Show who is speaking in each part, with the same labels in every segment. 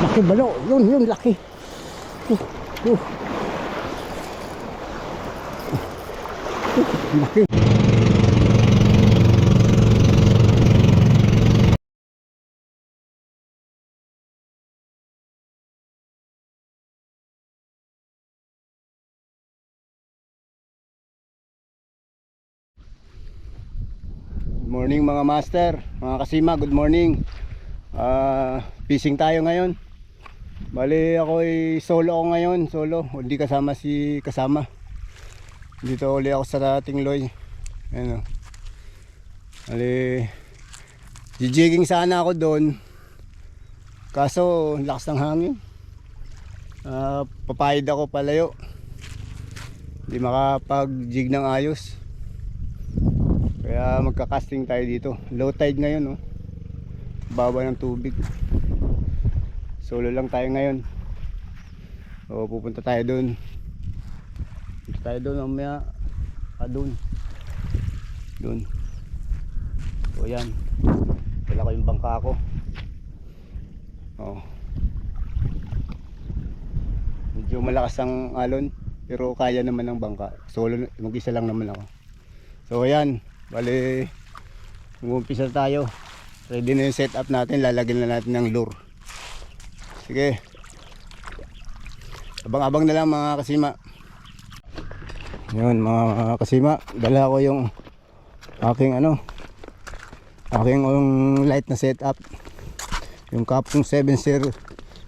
Speaker 1: Laki balo. Yun, yun, laki. Uh, uh. Uh, laki. Good morning mga master, mga kasima, good morning. Ah, fishing tayo ngayon. Bali ako ay solo ako ngayon, solo. Hindi kasama si kasama. Dito uli ako sa dating loy. Ano. Bali jijigging sana ako doon. Kaso lakas ng hangin. Ah, papayad ako palayo. Hindi makapag-jig ng ayos. Kaya magka-casting tayo dito. Low tide ngayon, no. Baba ng tubig. Solo lang tayo ngayon. O pupunta tayo doon. Punta tayo doon mamaya. Ah, doon. Doon. O yan. Wala ko yung bangka ko. Oh. Medyo malakas ang alon. Pero kaya naman ng bangka. Solo, mag-isa lang naman ako. So ayan. Bali, umumpisa tayo. Ready na yung setup natin. Lalagyan na natin ng lure. Sige. Abang-abang na lang mga kasima. Yun mga kasima. Dala ko yung aking ano. Aking yung light na setup. Yung Capcom 70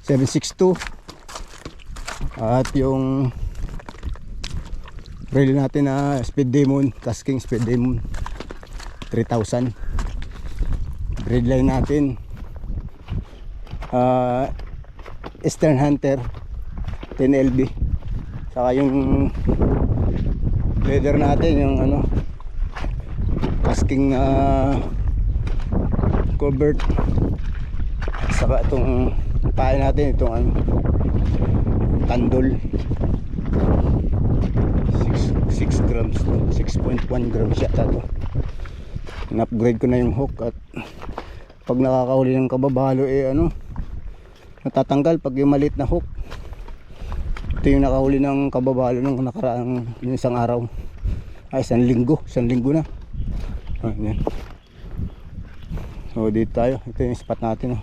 Speaker 1: 762. At yung reel natin na speed demon. Tasking speed demon. 3,000 breed line natin uh, Eastern Hunter 10LB saka yung leather natin yung ano tasking na covered saka itong pain natin itong ano tandol. 6, 6 grams 6.1 grams yata to. In-upgrade ko na yung hook at pag nakakahuli ng kababalo eh ano natatanggal pag yung maliit na hook. Ito yung nakahuli ng kababalo ng nakaraang isang araw. Ay isang linggo. Isang linggo na. Ah, yan. so dito tayo. Ito yung spot natin oh.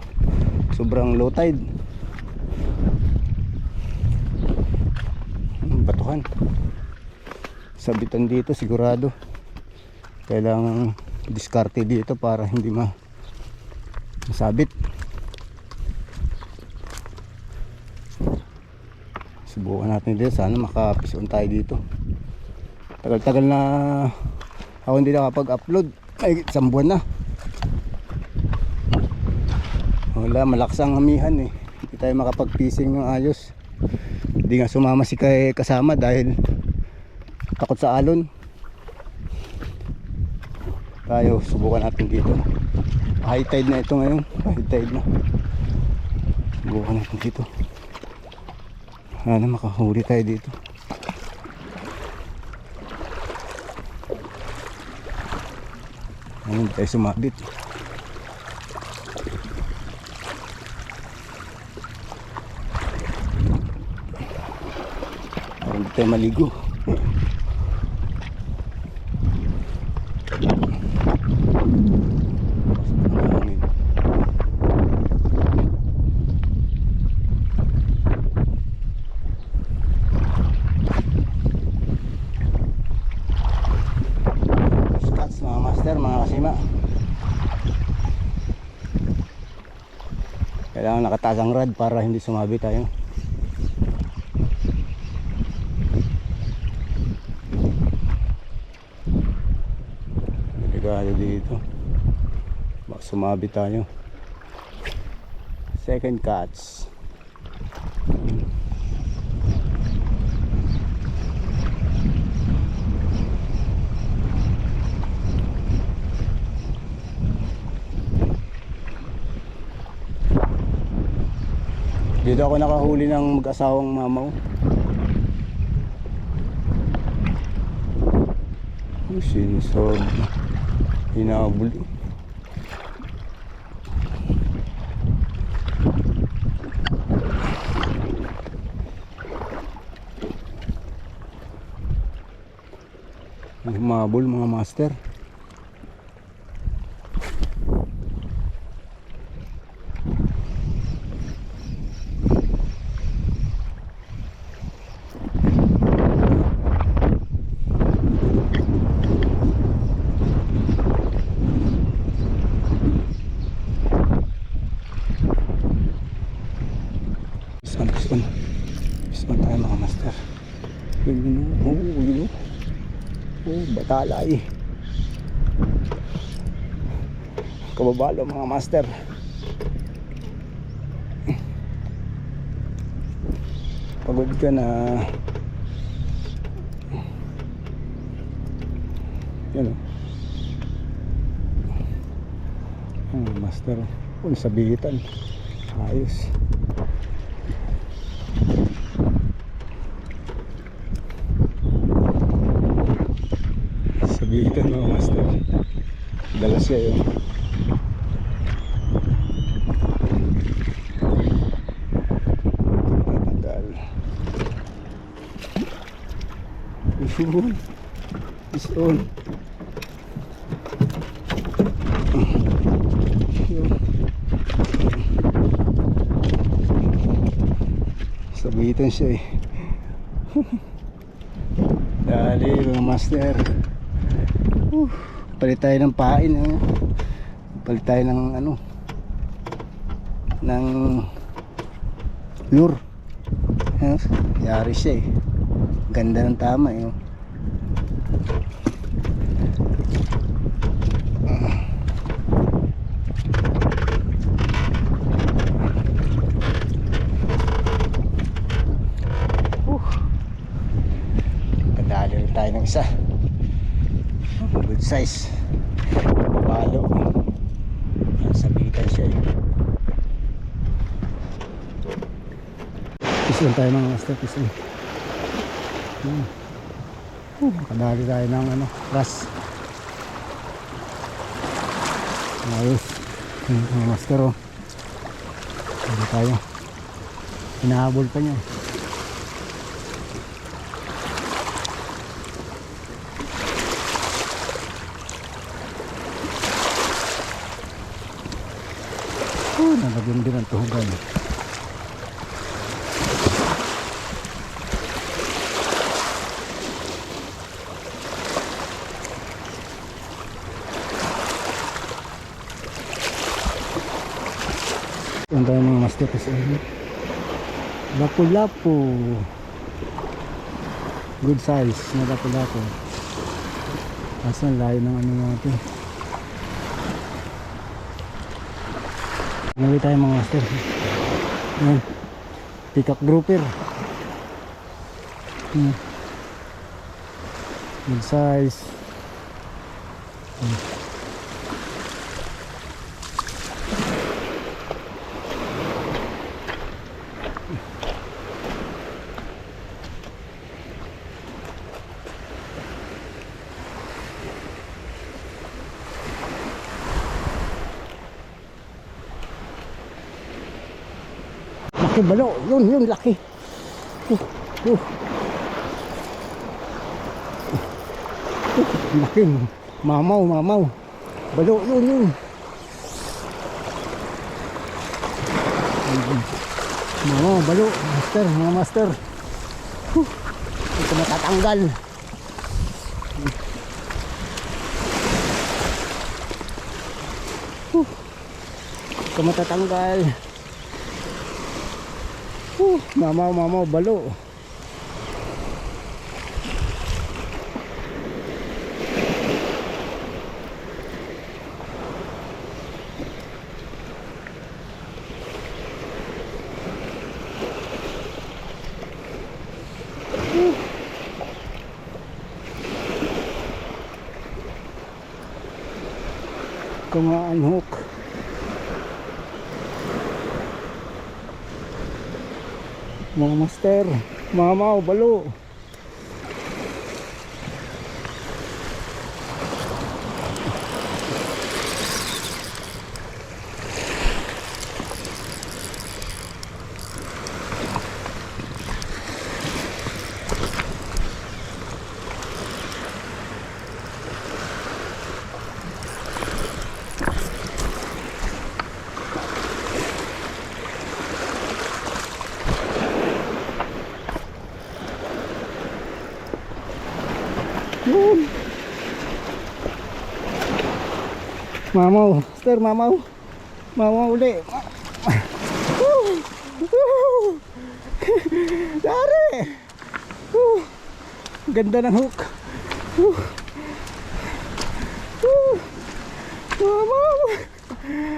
Speaker 1: sobrang low tide. Batuhan. Sabitan dito sigurado. Kailangan diskarte dito para hindi ma masabit subukan natin dito sana makapison tayo dito. Tagal tagal na ako hindi nakapag upload ay isang buwan na. Wala malakas ang hamihan eh. Hindi tayo makapag fishing ng ayos. Hindi nga sumama si kay kasama dahil takot sa alon. Tayo subukan natin dito. High tide na ito ngayon. High tide na. Subukan natin dito sana makahuli tayo dito. Ayun tayo sumabit. Hindi tayo maligo Hangin. Scotch mga master, mga kasima. Kailangan nakataas ang rod para hindi sumabi tayo. Delikado dito. Baka sumabi tayo. Second catch. Dito ako nakahuli ng mag-asawang mamaw. Oh, sinisod. Hinabuli. Humabol mga master. Oh, batalay. Kababalo mga master. Pagod ka na. Yan o. Ah, master. Oh, sabitan. Ayos. Sabitan mga master. Dala siya yun. Is on. Sabitan siya eh. Dali mga master. Uh, palit tayo ng pain. Ano? Palit tayo ng ano. Ng lure. Ano? Yari siya eh. Ganda ng tama eh. oh. Uh. Kadali rin tayo ng isa. Good size. Palo. Sabitan siya eh. Pislan tayo mga master. Pislan. Hmm. Uh, kadali tayo ng ano, ras. Ayos. Hmm, mga master oh. Hindi tayo. Hinahabol pa niya. Oh, nalagyan din ang tuhugan. Ang tayo mga master kasi Lapu-lapu. Good size na lapu-lapu. Asan layo ng ano natin Nawi tayo mga master. Yan. Peacock grouper. Hmm. Good size. Hmm. Laki balo. Yun, yun, laki. Uh, uh. Laki. Mamaw, mamaw. Balo, yun, yun. Mamaw, balo. Master, mga master. Uh, ito natatanggal. Uh, ito matatanggal. Uh, mamaw, mamaw, balo. Uh. Kumaan hook. Mga master, mamaw, balo. Mamaw, Master, mamaw. Mamaw uli. Dari! Ganda ng hook. Mamaw!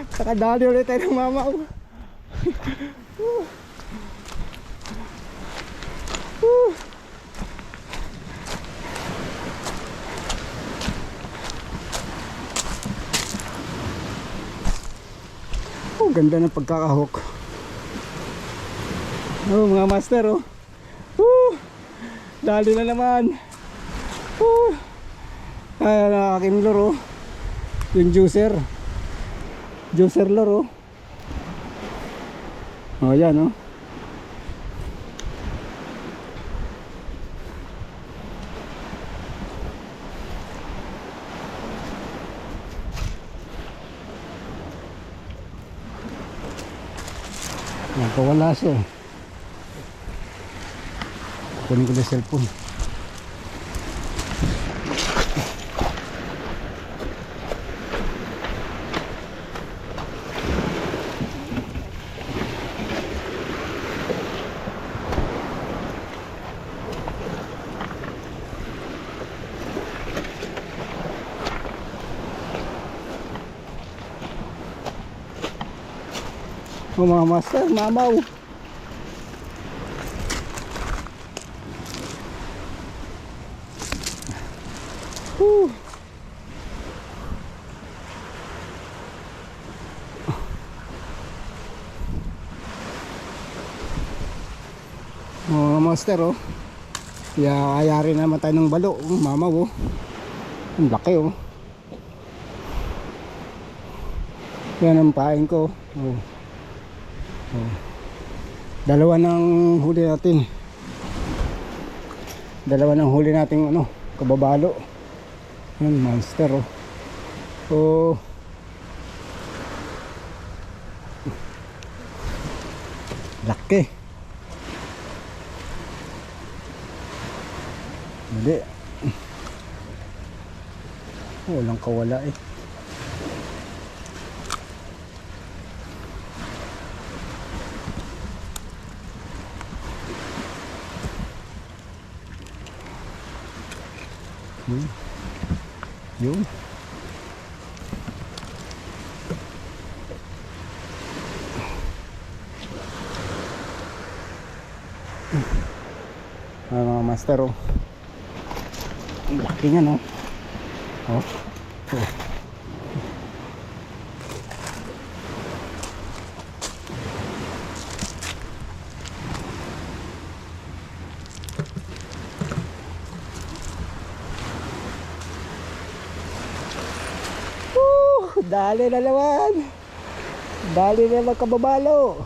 Speaker 1: Nakadali ulit tayo ng mamaw. Woo! Woo! Oh, ganda ng pagkakahok. Oh, mga master, oh. Woo! Dali na naman. Woo! Kaya na aking laro. Yung juicer. Juicer laro. Oh, yan, oh. Nakawala siya. Kunin ko na cellphone. Master, mamaw. Whew. Oh, master, oh. Yayari naman tayo ng balo, oh, mamaw, oh. Ang laki, oh. Yan ang pain ko. Oh. Oh. Dalawa ng huli natin. Dalawa ng huli nating ano, kababalo. Yan, monster oh. Oh. Laki. Hindi. Oh, walang kawala eh. Hmm. Yun. Ah, mga master oh. Ang laki niya no. Oh. oh. Woo! Dali na naman. Dali na naman kababalo.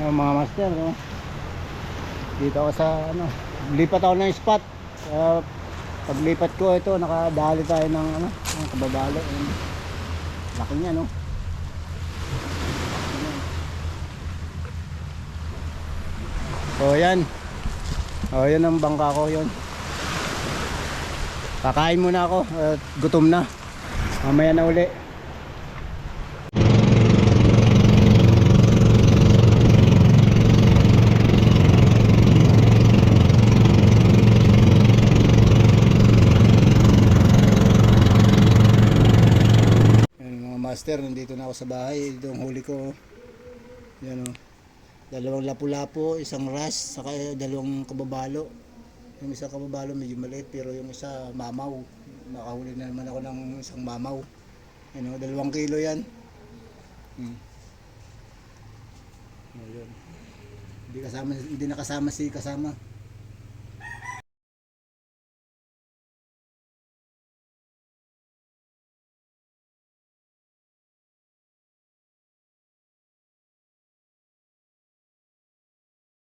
Speaker 1: Oh, mga master, no? Dito ako sa ano, lipat ako ng spot. Uh, paglipat ko ito, nakadali tayo ng ano, ng kababalo. Ayun. Laki niya, no? So, yan. Oh, yan ang bangka ko, yun. Kakain muna ako at gutom na. Mamaya na uli. Yan mga master, nandito na ako sa bahay. Ito ang huli ko. Yan o. Dalawang lapu-lapu, isang ras, saka dalawang kababalo. Yung isang kababalo medyo maliit, pero yung isa mamaw. Nakahuli na naman ako ng isang mamaw. Yan o, dalawang kilo yan. Hmm. Ayun. Hindi kasama, hindi nakasama si kasama.